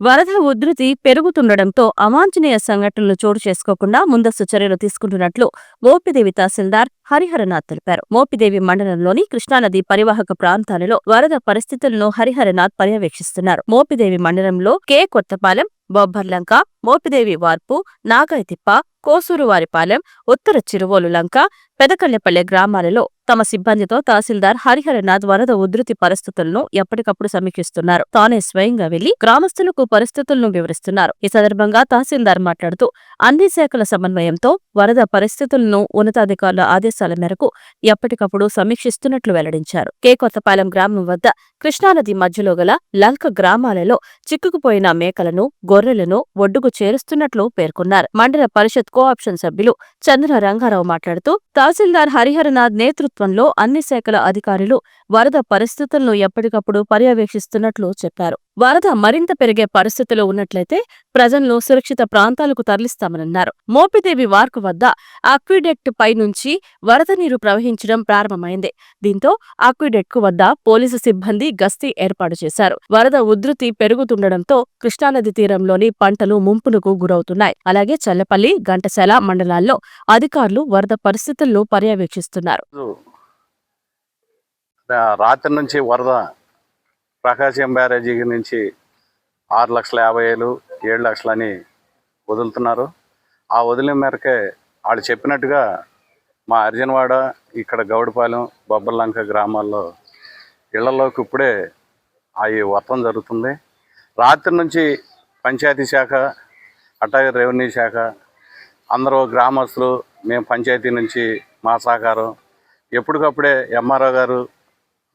వరద ఉధృతి పెరుగుతుండటంతో అవాంఛనీయ సంఘటనలు చోటు చేసుకోకుండా ముందస్తు చర్యలు తీసుకుంటున్నట్లు మోపిదేవి తహసీల్దార్ హరిహరనాథ్ తెలిపారు. మోపిదేవి మండలంలోని కృష్ణానది పరివాహక ప్రాంతాలలో వరద పరిస్థితులను హరిహరనాథ్ పర్యవేక్షిస్తున్నారు. మోపిదేవి మండలంలో కె. కొత్తపాలెం బొబ్బర్లంక మోపిదేవి వార్పు నాగాయతిప్ప కోసూరువారిపాలెం ఉత్తర చిరువోలు లంక పెదకల్లెపల్లె గ్రామాలలో తమ సిబ్బందితో తహసీల్దార్ హరిహరనాథ్ వరద ఉధృతి పరిస్థితులను ఎప్పటికప్పుడు సమీక్షిస్తున్నారు. తానే స్వయంగా వెళ్ళి గ్రామస్తులకు పరిస్థితులను వివరిస్తున్నారు. ఈ సందర్భంగా తహసీల్దార్ మాట్లాడుతూ అన్ని శాఖల సమన్వయంతో వరద పరిస్థితులను ఉన్నతాధికారుల ఆదేశాల మేరకు ఎప్పటికప్పుడు సమీక్షిస్తున్నట్లు వెల్లడించారు. కే. కొత్తపాలెం గ్రామం వద్ద కృష్ణానది మధ్యలో గల లంక గ్రామాలలో చిక్కుకుపోయిన మేకలను గొర్రెలను ఒడ్డుకు చేరుస్తున్నట్లు పేర్కొన్నారు. మండల పరిషత్ కోఆప్షన్ సభ్యులు చంద్ర రంగారావు మాట్లాడుతూ తహసీల్దార్ హరిహరనాథ్ నేతృత్వంలో అన్ని శాఖల అధికారులు వరద పరిస్థితులను ఎప్పటికప్పుడు పర్యవేక్షిస్తున్నట్లు చెప్పారు. వరద మరింత పెరిగే పరిస్థితిలో ఉన్నట్లయితే ప్రజలను సురక్షిత ప్రాంతాలకు తరలిస్తామన్నారు మోపిదేవి వార్కు వద్ద అక్విడెక్ట్ పై నుంచి వరద నీరు ప్రవహించడం ప్రారంభమైంది. దీంతో అక్విడెక్ట్కు వద్ద పోలీసు సిబ్బంది గస్తీ ఏర్పాటు చేశారు. వరద ఉధృతి పెరుగుతుండటంతో కృష్ణానది తీరంలోని పంటలు ముంపునకు గురవుతున్నాయి. అలాగే చల్లపల్లి ఘంటసాల మండలాల్లో అధికారులు వరద పరిస్థితులను పర్యవేక్షిస్తున్నారు. రాత్రి నుంచి వరద ప్రకాశం బ్యారేజీ నుంచి ఆరు లక్షల యాభై వేలు ఏడు లక్షలని వదులుతున్నారు. ఆ వదిలిన మేరకే వాళ్ళు చెప్పినట్టుగా మా అర్జునవాడ ఇక్కడ గౌడపాలెం బొబ్బర్లంక గ్రామాల్లో ఇళ్ళలోకి ఇప్పుడే అవి వర్తం జరుగుతుంది. రాత్రి నుంచి పంచాయతీ శాఖ అట్లాగే రెవెన్యూ శాఖ అందరూ గ్రామస్తులు మేము పంచాయతీ నుంచి మా సహకారం ఎప్పటికప్పుడే ఎంఆర్ఓ గారు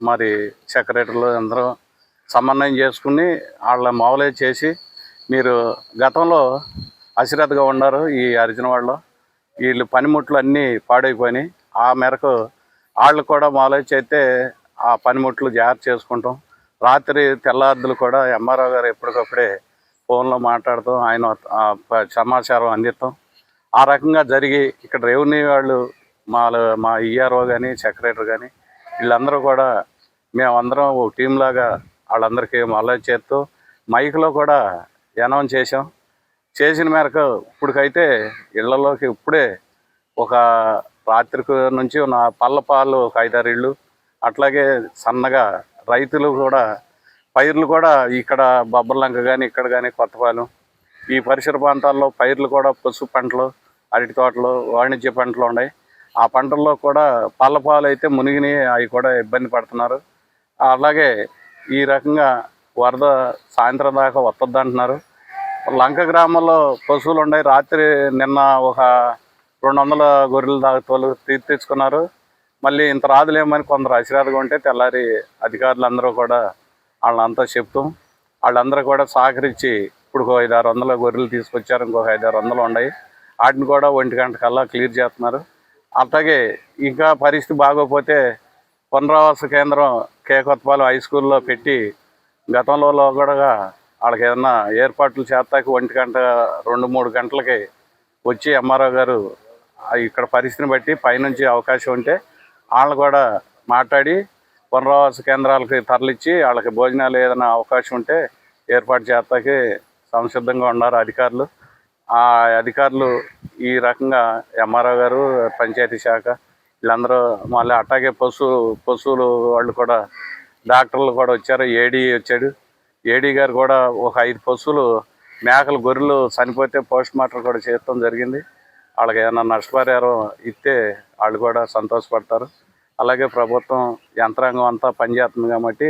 మరి సెక్రటరీలు అందరూ సమన్వయం చేసుకుని వాళ్ళ మామూలే చేసి మీరు గతంలో అసిరథగా ఉన్నారు ఈ అర్జునవాడలో. వీళ్ళు పనిముట్లు అన్నీ పాడైపోయినాయి. ఆ మేరకు వాళ్ళు కూడా మామూలు చేస్తే ఆ పనిముట్లు జాగ్రత్త చేసుకుంటాం. రాత్రి తెల్లార్దులు కూడా ఎంఆర్ఓ గారు ఎప్పటికప్పుడే ఫోన్లో మాట్లాడుతూ ఆయన సమాచారం అందిస్తాం. ఆ రకంగా జరిగి ఇక్కడ రెవెన్యూ వాళ్ళు మా మా ఈఆర్ఓ కానీ సెక్రటరీ కానీ వీళ్ళందరూ కూడా మేమందరం ఒక టీంలాగా వాళ్ళందరికీ మళ్ళీ చేస్తూ మైక్లో కూడా అనౌన్స్ చేసాం చేసిన మేరకు ఇప్పటికైతే ఇళ్ళలోకి ఇప్పుడే ఒక రాత్రికి నుంచి నా పల్లపాలు ఒక ఐదారు ఇళ్ళు అట్లాగే సన్నగా రైతులు కూడా పైర్లు కూడా ఇక్కడ బొబ్బర్లంక కానీ ఇక్కడ కానీ కొత్తపాలెం ఈ పరిసర ప్రాంతాల్లో పైర్లు కూడా పసుపు పంటలు అరటి తోటలు వాణిజ్య పంటలు ఉన్నాయి. ఆ పంటల్లో కూడా పల్లపాలు అయితే మునిగిని అవి కూడా ఇబ్బంది పడుతున్నారు. అలాగే ఈ రకంగా వరద సాయంత్రం దాకా వస్తుంది అంటున్నారు లంక గ్రామంలో పశువులు ఉన్నాయి. రాత్రి నిన్న ఒక రెండు వందల గొర్రెలు దాకా తోలు తెచ్చుకున్నారు మళ్ళీ ఇంత రాదులేమని కొందరు అసిరాదుగా ఉంటే తెల్లారి అధికారులు అందరూ కూడా వాళ్ళంతా చెప్తాం వాళ్ళందరూ కూడా సహకరించి ఇప్పుడు ఒక ఐదు ఆరు వందల గొర్రెలు తీసుకొచ్చారు. ఇంకొక ఐదు ఆరు వందలు ఉన్నాయి. వాటిని కూడా ఒంటి గంట కల్లా క్లియర్ చేస్తున్నారు. అట్లాగే ఇంకా పరిస్థితి బాగోకపోతే పునరావాస కేంద్రం కే కొత్తపాలెం హై స్కూల్లో పెట్టి గతంలో కూడా వాళ్ళకి ఏదన్నా ఏర్పాట్లు చేస్తాకి ఒంటి గంట రెండు మూడు గంటలకి వచ్చి ఎంఆర్ఓ గారు ఇక్కడ పరిస్థితిని బట్టి పైనుంచి అవకాశం ఉంటే వాళ్ళు కూడా మాట్లాడి పునరావాస కేంద్రాలకి తరలిచ్చి వాళ్ళకి భోజనాలు ఏదైనా అవకాశం ఉంటే ఏర్పాటు చేస్తాకి సంసిద్ధంగా ఉన్నారు అధికారులు. ఆ అధికారులు ఈ రకంగా ఎంఆర్ఓ గారు పంచాయతీ శాఖ వీళ్ళందరూ మళ్ళీ అట్లాగే పశు పశువులు వాళ్ళు కూడా డాక్టర్లు కూడా వచ్చారు. ఏడీ వచ్చాడు. ఏడీ గారు కూడా ఒక ఐదు పశువులు మేకలు గొర్రెలు చనిపోతే పోస్ట్ మార్టం కూడా చేయడం జరిగింది. వాళ్ళకి ఏదైనా నష్టపరిహారం ఇస్తే వాళ్ళు కూడా సంతోషపడతారు. అలాగే ప్రభుత్వం యంత్రాంగం అంతా పనిచేస్తుంది కాబట్టి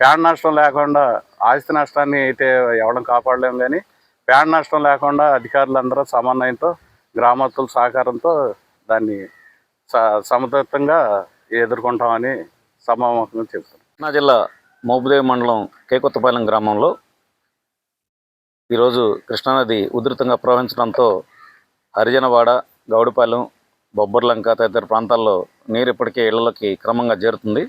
పేడ నష్టం లేకుండా ఆస్తి నష్టాన్ని అయితే ఎవడం కాపాడలేము కానీ పేడ నష్టం లేకుండా అధికారులందరూ సమన్వయంతో గ్రామస్తుల సహకారంతో దాన్ని స ఎదుర్కొంటామని సమావేశంగా చెప్తాను నా జిల్లా మోపుదేవి మండలం కేకొత్తపాలెం గ్రామంలో ఈరోజు కృష్ణానది ఉధృతంగా ప్రవహించడంతో హరిజనవాడ గౌడిపాలెం బొబ్బర్లంక తదితర ప్రాంతాల్లో నీరు ఇప్పటికే ఇళ్ళలోకి క్రమంగా చేరుతుంది.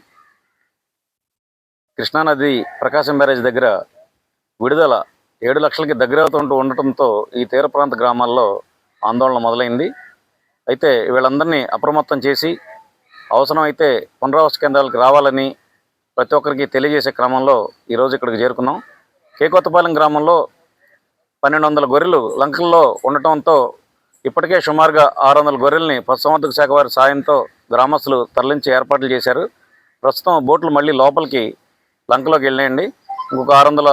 కృష్ణానది ప్రకాశం బ్యారేజ్ దగ్గర విడుదల ఏడు లక్షలకి దగ్గర అవుతుంటూ ఉండటంతో ఈ తీర ప్రాంత గ్రామాల్లో ఆందోళన మొదలైంది. అయితే వీళ్ళందరినీ అప్రమత్తం చేసి అవసరమైతే పునరావాస కేంద్రాలకు రావాలని ప్రతి ఒక్కరికి తెలియజేసే క్రమంలో ఈరోజు ఇక్కడికి చేరుకున్నాం. కేకొత్తపాలెం గ్రామంలో పన్నెండు వందల గొర్రెలు లంకల్లో ఉండటంతో ఇప్పటికే సుమారుగా ఆరు వందల గొర్రెల్ని పశుసంవర్ధక శాఖ వారి సాయంతో గ్రామస్తులు తరలించి ఏర్పాట్లు చేశారు. ప్రస్తుతం బోట్లు మళ్ళీ లోపలికి లంకలోకి వెళ్ళాయండి ఇంకొక ఆరు వందల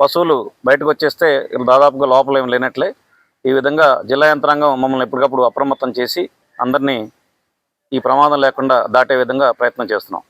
పశువులు బయటకు వచ్చేస్తే దాదాపుగా లోపల ఏం లేనట్లే. ఈ విధంగా జిల్లా యంత్రాంగం మమ్మల్ని ఎప్పటికప్పుడు అప్రమత్తం చేసి అందరినీ ఈ ప్రమాదం లేకుండా దాటే విధంగా ప్రయత్నం చేస్తున్నాం.